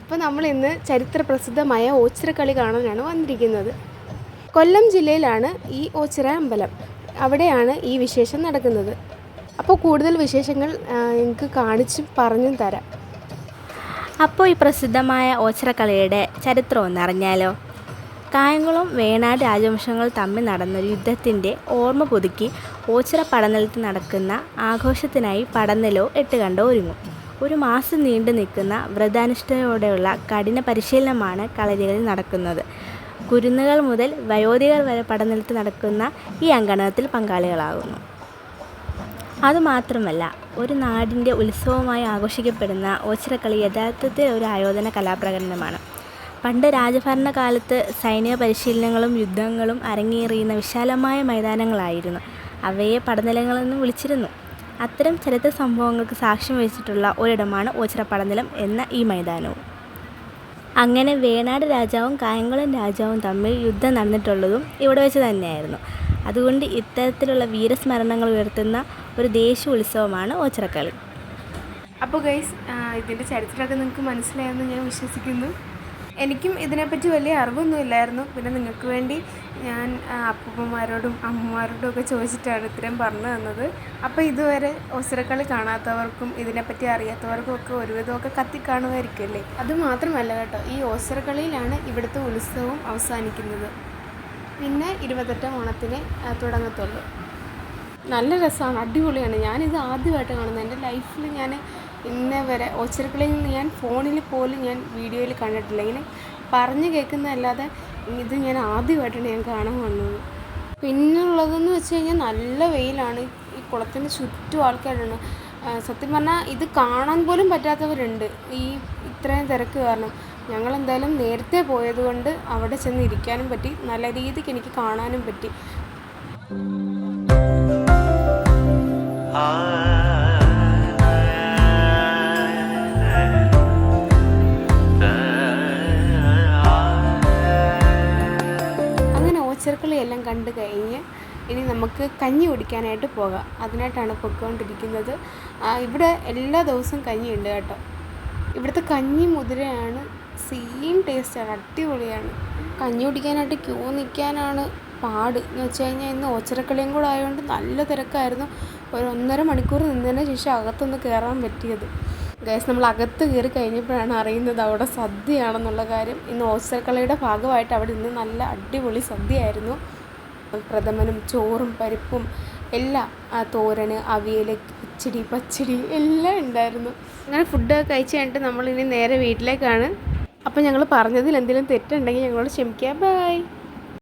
അപ്പോൾ നമ്മൾ ഇന്ന് ചരിത്ര പ്രസിദ്ധമായ ഓച്ചിറക്കളി കാണാനാണ് വന്നിരിക്കുന്നത്. കൊല്ലം ജില്ലയിലാണ് ഈ ഓച്ചിറ അമ്പലം. അവിടെയാണ് ഈ വിശേഷം നടക്കുന്നത്. അപ്പോൾ കൂടുതൽ വിശേഷങ്ങൾ എനിക്ക് പറഞ്ഞു പറഞ്ഞും തരാം. അപ്പോൾ ഈ പ്രസിദ്ധമായ ഓച്ചിറക്കളിയുടെ ചരിത്രം ഒന്നറിഞ്ഞാലോ? കായംകുളം വേണാട് രാജവംശങ്ങൾ തമ്മിൽ നടന്ന യുദ്ധത്തിന്റെ ഓർമ്മ പുതുക്കി ഓച്ചിറ പടനിലത്ത് നടക്കുന്ന ആഘോഷത്തിനായി പടനിലോ എട്ടുകണ്ടോ ഒരുങ്ങും. ഒരു മാസം നീണ്ടു നിൽക്കുന്ന വ്രതാനുഷ്ഠയോടെയുള്ള കഠിന പരിശീലനമാണ് കളരികളിൽ നടക്കുന്നത്. കുരുന്നുകൾ മുതൽ വയോധികർ വരെ പടനിലത്ത് നടക്കുന്ന ഈ അങ്കണത്തിൽ പങ്കാളികളാകുന്നു. അതുമാത്രമല്ല ഒരു നാടിന്റെ ഉത്സവമായി ആഘോഷിക്കപ്പെടുന്ന ഓച്ചിറക്കളി യഥാർത്ഥത്തിൽ ഒരു ആയോധന കലാപ്രകടനമാണ്. പണ്ട് രാജഭരണകാലത്ത് സൈനിക പരിശീലനങ്ങളും യുദ്ധങ്ങളും അരങ്ങേറിയുന്ന വിശാലമായ മൈതാനങ്ങളായിരുന്നു. അവയെ പടനിലങ്ങളെന്ന് വിളിച്ചിരുന്നു. അത്തരം ചരിത്ര സംഭവങ്ങൾക്ക് സാക്ഷ്യം വഹിച്ചിട്ടുള്ള ഒരിടമാണ് ഓച്ചിറപ്പടനിലം എന്ന ഈ മൈതാനവും. അങ്ങനെ വേണാട് രാജാവും കായംകുളം രാജാവും തമ്മിൽ യുദ്ധം നടന്നിട്ടുള്ളതും ഇവിടെ വെച്ച് തന്നെയായിരുന്നു. അതുകൊണ്ട് ഇത്തരത്തിലുള്ള വീരസ്മരണങ്ങൾ ഉയർത്തുന്ന ഒരു ദേശീയ ഉത്സവമാണ് ഓച്ചിറക്കളി അപ്പോൾ ഗൈസ് ഇതിന്റെ ചരിത്രമൊക്കെ നിങ്ങൾക്ക് മനസ്സിലായെന്ന് ഞാൻ വിശ്വസിക്കുന്നു. എനിക്കും ഇതിനെപ്പറ്റി വലിയ അറിവൊന്നും ഇല്ലായിരുന്നു. പിന്നെ നിങ്ങൾക്ക് വേണ്ടി ഞാൻ അപ്പൂപ്പന്മാരോടും അമ്മമാരോടും ഒക്കെ ചോദിച്ചിട്ടാണ് ഇത്രയും പറഞ്ഞു തന്നത്. അപ്പോൾ ഇതുവരെ ഒസിരക്കളി കാണാത്തവർക്കും ഇതിനെപ്പറ്റി അറിയാത്തവർക്കും ഒക്കെ ഒരുവിധമൊക്കെ കത്തി അത് മാത്രമല്ല കേട്ടോ ഈ ഓസിരക്കളിയിലാണ് ഇവിടുത്തെ ഉത്സവം അവസാനിക്കുന്നത്. പിന്നെ ഇരുപത്തെട്ടാം ഓണത്തിന് തുടങ്ങത്തുള്ളൂ. നല്ല രസമാണ് അടിപൊളിയാണ്. ഞാനിത് ആദ്യമായിട്ട് കാണുന്നത്. എന്റെ ലൈഫിൽ ഞാൻ ഇന്നേ വരെ ഓച്ചിറക്കളിയിൽ നിന്ന് ഞാൻ ഫോണിൽ പോലും ഞാൻ വീഡിയോയിൽ കണ്ടിട്ടില്ല. ഇങ്ങനെ പറഞ്ഞു കേൾക്കുന്നതല്ലാതെ ഇത് ഞാൻ ആദ്യമായിട്ടാണ് ഞാൻ കാണാൻ വന്നത്. പിന്നുള്ളതെന്ന് വെച്ച് കഴിഞ്ഞാൽ നല്ല വെയിലാണ്. ഈ കുളത്തിന് ചുറ്റും ആൾക്കാരുണ്ട്. സത്യം പറഞ്ഞാൽ ഇത് കാണാൻ പോലും പറ്റാത്തവരുണ്ട്. ഈ ഇത്രയും തിരക്ക് കാരണം. ഞങ്ങൾ എന്തായാലും നേരത്തെ പോയതുകൊണ്ട് അവിടെ ചെന്ന് ഇരിക്കാനും പറ്റി. നല്ല രീതിക്ക് എനിക്ക് കാണാനും പറ്റി. എല്ലാം കണ്ടു കഴിഞ്ഞ് ഇനി നമുക്ക് കഞ്ഞി കുടിക്കാനായിട്ട് പോകാം. അതിനായിട്ടാണ് പൊയ്ക്കൊണ്ടിരിക്കുന്നത്. ഇവിടെ എല്ലാ ദിവസവും കഞ്ഞി ഉണ്ട് കേട്ടോ. ഇവിടുത്തെ കഞ്ഞി മുതിരയാണ്. സെയിം ടേസ്റ്റാണ് അടിപൊളിയാണ്. കഞ്ഞി കുടിക്കാനായിട്ട് ക്യൂ നിൽക്കാനാണ് പാട്. എന്ന് വെച്ച് കഴിഞ്ഞാൽ ഇന്ന് ഓച്ചിറക്കളിയും കൂടെ ആയതുകൊണ്ട് നല്ല തിരക്കായിരുന്നു. ഒരു ഒന്നര മണിക്കൂർ നിന്നതിന് ശേഷം അകത്തൊന്ന് കയറാൻ പറ്റിയത്. ഗൈസ് നമ്മൾ അകത്ത് കയറി കഴിഞ്ഞപ്പോഴാണ് അറിയുന്നത് അവിടെ സദ്യയാണെന്നുള്ള കാര്യം. ഇന്ന് ഓച്ചിറക്കളിയുടെ ഭാഗമായിട്ട് അവിടെ ഇന്ന് നല്ല അടിപൊളി സദ്യയായിരുന്നു. പ്രഥമനും ചോറും പരിപ്പും എല്ലാം ആ തോരന് അവിയൽ കിച്ചടി പച്ചടി എല്ലാം ഉണ്ടായിരുന്നു. അങ്ങനെ ഫുഡൊക്കെ കഴിച്ച് കഴിഞ്ഞിട്ട് നമ്മളിനി നേരെ വീട്ടിലേക്കാണ്. അപ്പോൾ ഞങ്ങൾ പറഞ്ഞതിൽ എന്തെങ്കിലും തെറ്റുണ്ടെങ്കിൽ ഞങ്ങളോട് ക്ഷമിക്കുക. ബൈ